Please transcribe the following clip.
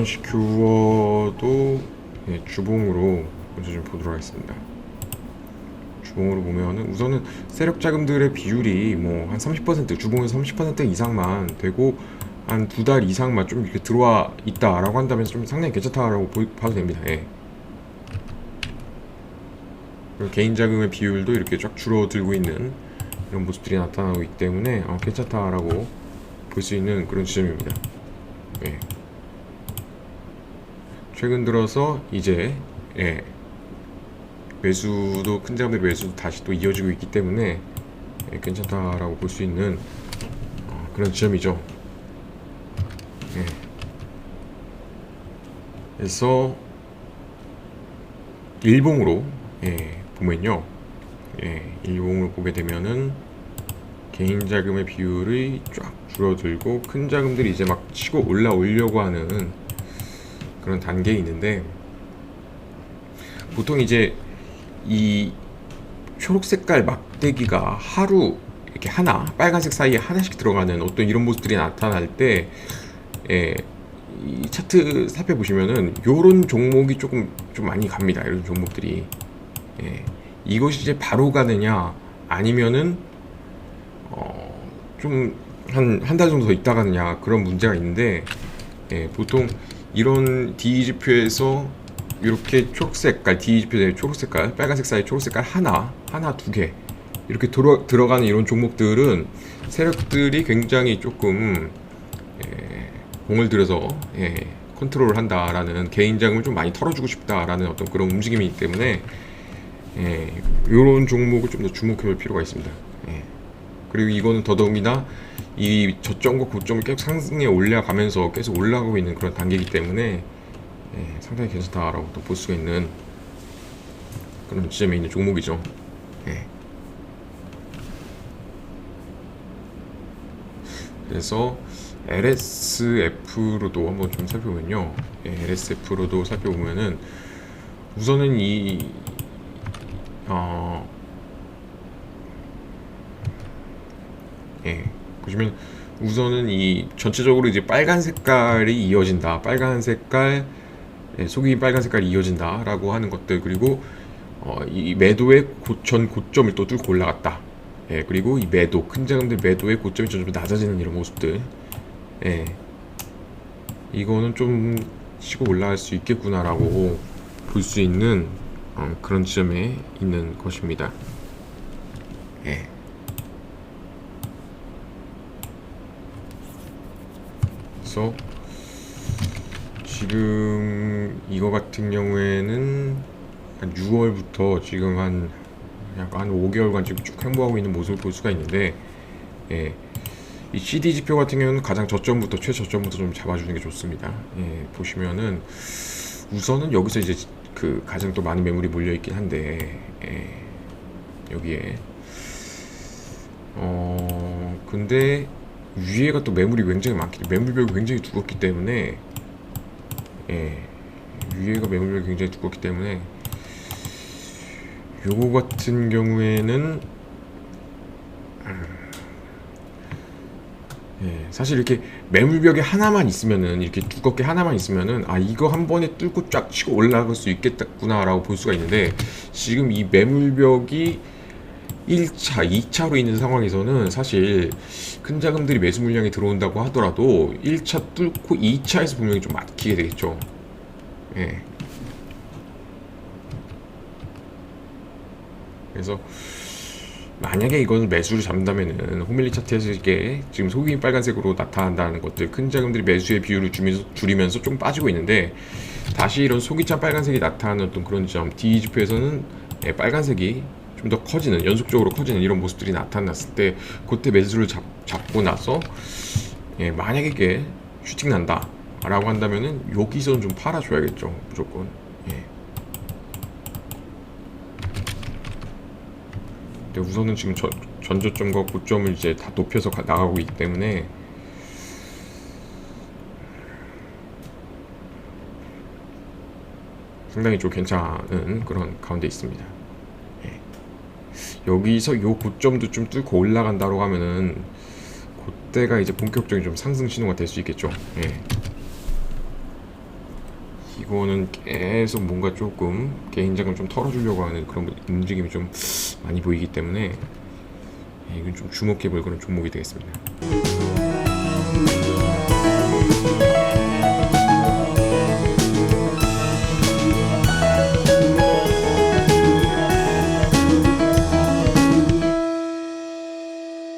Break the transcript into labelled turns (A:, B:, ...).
A: 다운시큐어도 예, 주봉으로 먼저 좀 보도록 하겠습니다. 주봉으로 보면은 우선은 세력 자금들의 비율이 뭐 한 30% 주봉에서 30% 이상만 되고 한 두 달 이상만 좀 이렇게 들어와 있다라고 한다면 좀 상당히 괜찮다라고 보, 봐도 됩니다. 예. 개인 자금의 비율도 이렇게 쫙 줄어들고 있는 이런 모습들이 나타나고 있기 때문에 어, 괜찮다라고 볼 수 있는 그런 지점입니다. 예. 최근 들어서 이제 예. 매수도 큰 자금의 매수도 다시 또 이어지고 있기 때문에 예, 괜찮다라고 볼 수 있는 어, 그런 지점이죠. 예. 그래서 일봉으로 예, 보면요, 예, 일봉을 보게 되면은 개인 자금의 비율이 쫙 줄어들고 큰 자금들이 이제 막 치고 올라오려고 하는 그런 단계에 있는데 보통 이제 이 초록 색깔 막대기가 하루 이렇게 하나 빨간색 사이에 하나씩 들어가는 어떤 이런 모습들이 나타날 때 예, 이 차트 살펴보시면은 요런 종목이 조금 좀 많이 갑니다. 이런 종목들이 예, 이것이 이제 바로 가느냐 아니면은 어, 좀 한 한 달 정도 더 있다 가느냐 그런 문제가 있는데 예, 보통 이런 D 지표에서 이렇게 초록색깔 D 지표에 초록색깔 빨간색 사이 초록색깔 하나 하나 두 개 이렇게 들어, 들어가는 이런 종목들은 세력들이 굉장히 조금 예, 공을 들여서 예, 컨트롤을 한다라는 개인 자금을 좀 많이 털어주고 싶다라는 어떤 그런 움직임이기 때문에 예, 이런 종목을 좀 더 주목해볼 필요가 있습니다. 예. 그리고 이거는 더더욱이나 이 저점과 고점을 계속 상승에 올라가면서 계속 올라가고 있는 그런 단계이기 때문에 예, 상당히 괜찮다라고 또 볼 수가 있는 그런 지점에 있는 종목이죠. 예. 그래서 LSF로도 한번 좀 살펴보면요. 예, LSF로도 살펴보면은 우선은 이 어, 예, 보시면 우선은 이 전체적으로 이제 빨간 색깔이 이어진다. 빨간 색깔, 예, 속이 빨간 색깔이 이어진다라고 하는 것들 그리고 어, 이 매도의 고 전 고점을 또 뚫고 올라갔다. 예, 그리고 이 매도 큰 자금들 매도의 고점이 점점 낮아지는 이런 모습들. 예, 이거는 좀 치고 올라갈 수 있겠구나라고 볼 수 있는 어, 그런 지점에 있는 것입니다. 예. 그래서 지금 이거 같은 경우에는 한 6월부터 지금 한 약간 한 5개월간 지금 쭉 행보하고 있는 모습을 볼 수가 있는데 예. 이 CD 지표 같은 경우는 가장 저점부터 최저점부터 좀 잡아주는 게 좋습니다. 예, 보시면은 우선은 여기서 이제 그 가장 또 많은 매물이 몰려 있긴 한데 예, 여기에 어 근데 위에가 또 매물이 굉장히 많기 매물벽이 굉장히 두껍기 때문에 예. 위에가 매물벽이 굉장히 두껍기 때문에 요거 같은 경우에는 예, 사실 이렇게 매물벽에 하나만 있으면은 이렇게 두껍게 하나만 있으면은 아 이거 한 번에 뚫고 쫙 치고 올라갈 수 있겠구나라고 볼 수가 있는데 지금 이 매물벽이 1차, 2차로 있는 상황에서는 사실 큰 자금들이 매수 물량이 들어온다고 하더라도 1차 뚫고 2차에서 분명히 좀 막히게 되겠죠. 예. 그래서 만약에 이걸 매수를 잡는다면은 호밀리 차트에서 이게 지금 속이 빨간색으로 나타난다는 것들 큰 자금들이 매수의 비율을 줄이면서, 줄이면서 좀 빠지고 있는데 다시 이런 속이 찬 빨간색이 나타나는 어떤 그런 점 D 지표에서는 예, 빨간색이 좀 더 커지는 연속적으로 커지는 이런 모습들이 나타났을 때 그때 매수를 잡, 잡고 나서 예, 만약에 이게 슈팅 난다 라고 한다면은 여기서는 좀 팔아줘야겠죠 무조건 예. 근데 우선은 지금 저, 전저점과 고점을 이제 다 높여서 가, 나가고 있기 때문에 상당히 좀 괜찮은 그런 가운데 있습니다. 예. 여기서 요 고점도 좀 뚫고 올라간다고 하면은 그때가 이제 본격적인 좀 상승 신호가 될 수 있겠죠. 예. 이거는 계속 뭔가 조금 개인장을 좀 털어주려고 하는 그런 움직임이 좀 많이 보이기 때문에 예, 이건 좀 주목해볼 그런 종목이 되겠습니다.